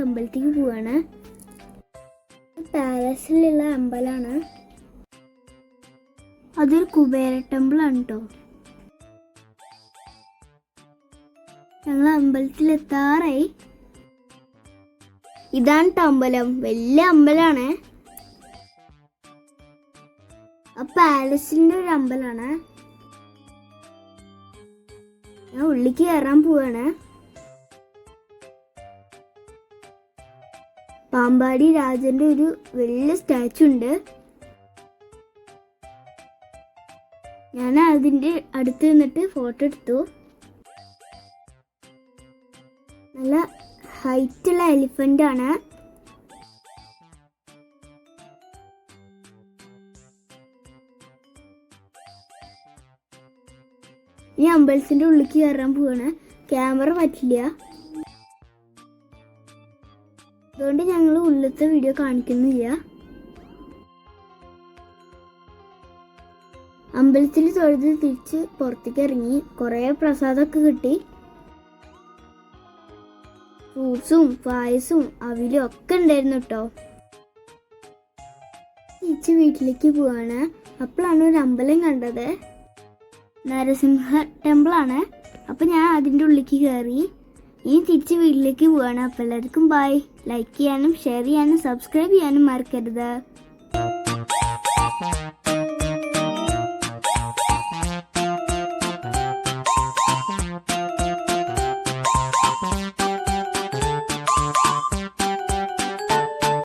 അമ്പലത്തേക്ക് പോവാണ്. പാലസിലുള്ള അമ്പലമാണ് അതൊരു കുബേര ടെമ്പിൾ ആണ് കേട്ടോ ഞങ്ങൾ അമ്പലത്തിൽ എത്താറായി. ഇതാണ് അമ്പലം. വലിയ അമ്പലമാണ് പാലസിന്റെ ഒരു അമ്പലമാണ് ഞാൻ ഉള്ളിക്ക് കയറാൻ പോവാണ്. പാമ്പാടി രാജന്റെ ഒരു വലിയ സ്റ്റാച്ചു ഉണ്ട്. ഞാൻ അതിന്റെ അടുത്ത് നിന്നിട്ട് ഫോട്ടോ എടുത്തു. നല്ല ഹൈറ്റുള്ള എലിഫന്റ് ആണ്. ഈ അമ്പലത്തിന്റെ ഉള്ളിലേക്ക് കയറാൻ പോവാണ്. ക്യാമറ പറ്റില്ല. അതുകൊണ്ട് ഞങ്ങൾ ഉള്ളത്തെ വീഡിയോ കാണിക്കുന്നില്ല. അമ്പലത്തിൽ തൊഴുത് തിരിച്ച് പുറത്തേക്ക് ഇറങ്ങി കുറേ പ്രസാദമൊക്കെ കിട്ടി. ഫ്രൂട്ട്സും പായസവും അവിലും ഒക്കെ ഉണ്ടായിരുന്നു കേട്ടോ തിരിച്ച് വീട്ടിലേക്ക് പോവാണ്. അപ്പോഴാണ് ഒരു അമ്പലം കണ്ടത്. നരസിംഹ ടെമ്പിളാണ് അപ്പം ഞാൻ അതിന്റെ ഉള്ളിലേക്ക് കയറി. ഇനി തിരിച്ച് വീട്ടിലേക്ക് പോവാണ്. അപ്പോൾ എല്ലാവർക്കും ബൈ ലൈക്ക് ചെയ്യാനും ഷെയർ ചെയ്യാനും സബ്സ്ക്രൈബ് ചെയ്യാനും മറക്കരുത്.